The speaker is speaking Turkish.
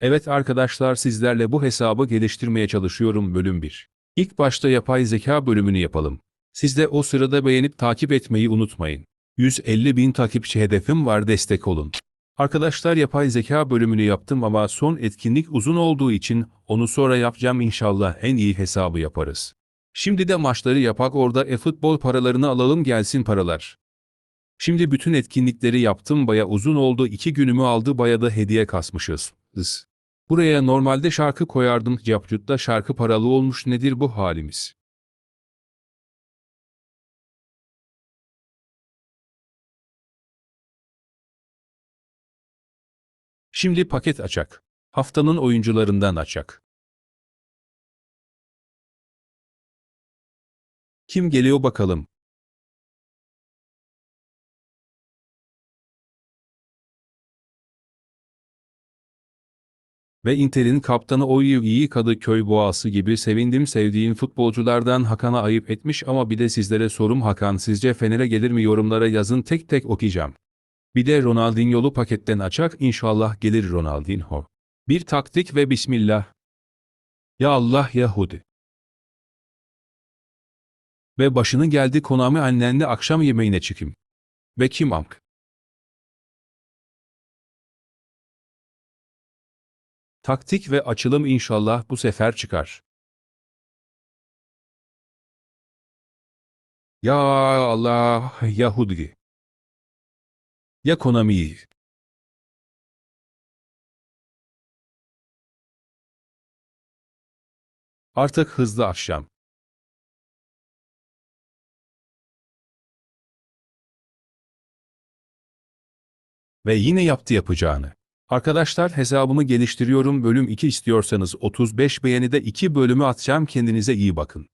Evet arkadaşlar sizlerle bu hesabı geliştirmeye çalışıyorum bölüm 1. İlk başta yapay zeka bölümünü yapalım. Siz de o sırada beğenip takip etmeyi unutmayın. 150 bin takipçi hedefim var destek olun. Arkadaşlar yapay zeka bölümünü yaptım ama son etkinlik uzun olduğu için onu sonra yapacağım inşallah en iyi hesabı yaparız. Şimdi de maçları yapak orada e-futbol paralarını alalım gelsin paralar. Şimdi bütün etkinlikleri yaptım baya uzun oldu iki günümü aldı baya da hediye kasmışız. Is. Buraya normalde şarkı koyardım Capcut'ta şarkı paralı olmuş nedir bu halimiz? Şimdi paket açak. Haftanın oyuncularından açak. Kim geliyor bakalım? Ve Inter'in kaptanı Oyu iyi Kadıköy Boğası gibi sevindim sevdiğim futbolculardan Hakan'a ayıp etmiş ama bir de sizlere sorum Hakan sizce Fener'e gelir mi yorumlara yazın tek tek okuyacağım. Bir de Ronaldinho'lu paketten açak inşallah gelir Ronaldinho. Bir taktik ve bismillah. Ya Allah Yahudi. Ve başını geldi Konami annenle akşam yemeğine çıkayım. Ve kim amk? Taktik ve açılım inşallah bu sefer çıkar. Ya Allah Yahudi. Ya Konami. Artık hızlı akşam. Ve yine yaptı yapacağını. Arkadaşlar hesabımı geliştiriyorum bölüm 2 istiyorsanız 35 beğeni de 2 bölümü atacağım kendinize iyi bakın.